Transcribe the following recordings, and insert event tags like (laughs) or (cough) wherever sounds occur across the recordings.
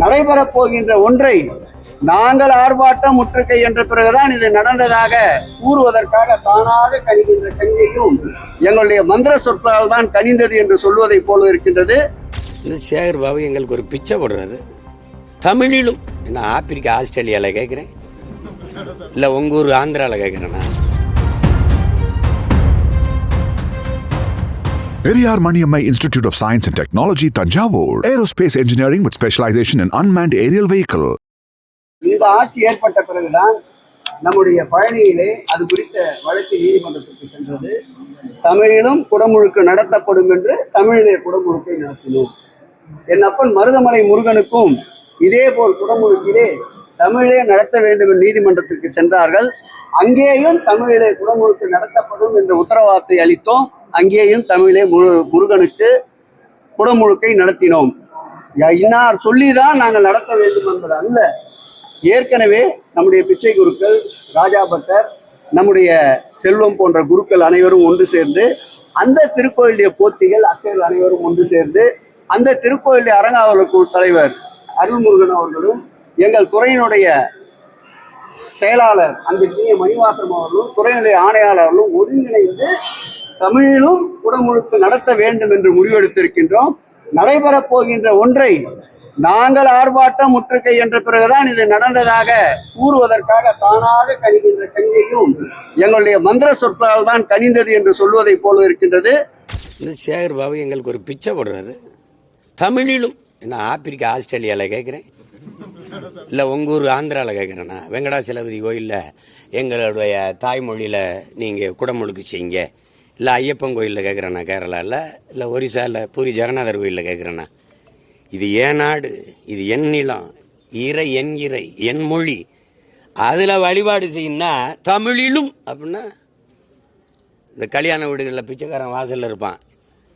நடைபெறப் போகின்ற ஒன்றை நாங்கள் ஆர்ப்பாட்டம் முற்றுகை என்ற பிறகுதான் இது நடந்ததாக கூறுவதற்காக தானாக கணிகின்ற கங்கையும் எங்களுடைய மந்திர சொற்களால் தான் கணிந்தது என்று சொல்வதைப் போல இருக்கின்றது. இந்த சேகர் பாபு எங்களுக்கு ஒரு பிச்சை போடுறாரு. தமிழிலும் நான் ஆப்பிரிக்கா ஆஸ்திரேலியாவில் கேட்குறேன். இல்லை உங்கள் ஊர் ஆந்திராவில் கேட்குறேன்னா Periyar Maniammai institute of science and technology Thanjavur aerospace engineering with specialisation in unmanned aerial vehicle இந்த ஆட்சி ஏற்பட்ட பிறகுதான் நம்முடைய பழனியிலே அது குறித்த வழக்கு நீதிமன்றத்துக்கு சென்றது. தமிழிலும் குடமுழுக்கு நடத்தப்படும் என்று தமிழிலே குடமுழுக்கை நடத்தினோம். என் அப்பன் மருதமலை முருகனுக்கும் இதே போல் குடமுழுக்கிலே தமிழே நடத்த வேண்டும் என்று நீதிமன்றத்திற்கு சென்றார்கள். அங்கேயும் தமிழிலே குடமுழுக்கு நடத்தப்படும் என்ற உத்தரவாதத்தை அளித்தோம். அங்கேயும் தமிழே முரு முருகனுக்கு குடமுழுக்கை நடத்தினோம். யா- இன்னார் சொல்லிதான் நாங்கள் நடத்த வேண்டும் என்பது அல்ல. ஏற்கனவே நம்முடைய பிச்சை குருக்கள் ராஜா பட்டர் நம்முடைய செல்வம் போன்ற குருக்கள் அனைவரும் ஒன்று சேர்ந்து அந்த திருக்கோயிலுடைய போத்திகள் அச்சர்கள் அனைவரும் ஒன்று சேர்ந்து அந்த திருக்கோயிலுடைய அரங்காவலர் குழு தலைவர் அருள்முருகன் அவர்களும் எங்கள் துறையினுடைய செயலாளர் அந்த மணிவாசம் அவர்களும் துறையினுடைய ஆணையாளர்களும் ஒருங்கிணைந்து தமிழிலும் குடமுழுக்கு நடத்த வேண்டும் என்று முடிவெடுத்திருக்கின்றோம். நடைபெறப் போகின்ற ஒன்றை நாங்கள் ஆர்ப்பாட்டம் முற்றுகை என்ற பிறகுதான் இது நடந்ததாக கூறுவதற்காக தானாக கணிகின்ற கங்கையும் எங்களுடைய மந்திர சொற்களால் தான் கனிந்தது என்று சொல்வதைப் போல இருக்கின்றது. இந்த சேகர் பாபு எங்களுக்கு ஒரு பிச்சை போடுறாரு. தமிழிலும் நான் ஆப்பிரிக்கா ஆஸ்திரேலியாவில் கேட்குறேன் இல்லை உங்கள் ஊர் ஆந்திராவில் கேட்குறேண்ணா வெங்கடாசலபதி கோயிலில் எங்களுடைய தாய்மொழியில் நீங்கள் குடமுழுக்கு செய்யுங்க. இல்லை ஐயப்பன் கோயிலில் கேட்குறேண்ணா கேரளாவில் இல்லை ஒரிசாவில் பூரி ஜெகநாதர் கோயிலில் கேட்குறேண்ணா இது என் நாடு? இது என் நிலம். இறை என் இறை என் மொழி. அதில் வழிபாடு செய்யணும்னா தமிழிலும் அப்படின்னா இந்த கல்யாண வீடுகளில் பிச்சைக்காரன் வாசலில் இருப்பான்.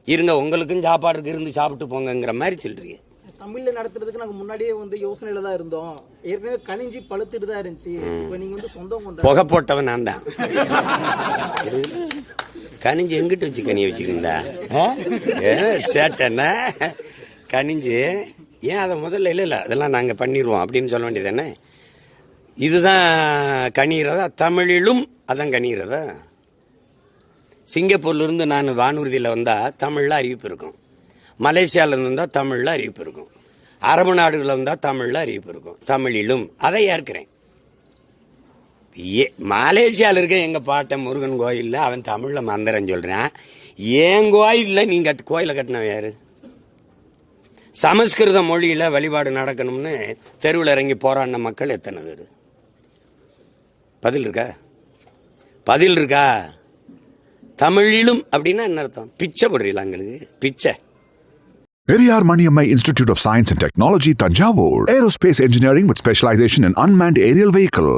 இருங்க உங்களுக்கும் சாப்பாடு இருக்கு இருந்து சாப்பிட்டு போங்கங்கிற மாதிரி சொல்றீங்க. தமிழ்ல நடத்துறதுக்கு நாங்க முன்னாடியே வந்து யோசனையில தான் இருந்தோம். ஏற்கனவே கனிஞ்சி பழுத்துட்டு தான் இருந்துச்சு. இப்போ நீங்க வந்து சொந்தம் கொண்ட புகை போட்டவன் நான் தான். (laughs) கனிஞ்சு எங்கிட்டு வச்சு கனியை வச்சுக்கிந்தா சேட்டண்ணா. கனிஞ்சு ஏன் அதை முதல்ல இல்லை இல்லை அதெல்லாம் நாங்கள் பண்ணிடுவோம் அப்படின்னு சொல்ல வேண்டியதானே இதுதான் கணிகிறதா தமிழிலும் அதான் கணிகிறதா சிங்கப்பூர்லேருந்து நான் வானூர்தியில் வந்தால் தமிழில் அறிவிப்பு இருக்கும். மலேசியாவிலேருந்து வந்தால் தமிழில் அறிவிப்பு இருக்கும். அரபு நாடுகளில் வந்தால் தமிழில் அறிவிப்பு இருக்கும். தமிழிலும். அதை ஏற்கிறேன். ஏ மலேசியாவில் இருக்க எங்கள் பாட்டன் முருகன் கோயிலில் அவன் தமிழில் மந்திரம் சொல்கிறான் என் கோயிலில் நீங்கள் கோயிலை கட்டினவன் வேறு சமஸ்கிருத மொழியில் வழிபாடு நடக்கணும்னு தெருவில் இறங்கி போராடின மக்கள் எத்தனை பேர்? பதில் இருக்கா? பதில் இருக்கா? தமிழிலும் அப்படின்னா என்ன அர்த்தம்? பிச்சை போடுறீங்களா எங்களுக்கு? பிச்சை. Periyar Maniammai institute of science and technology Thanjavur. Aerospace engineering with specialisation in unmanned aerial vehicle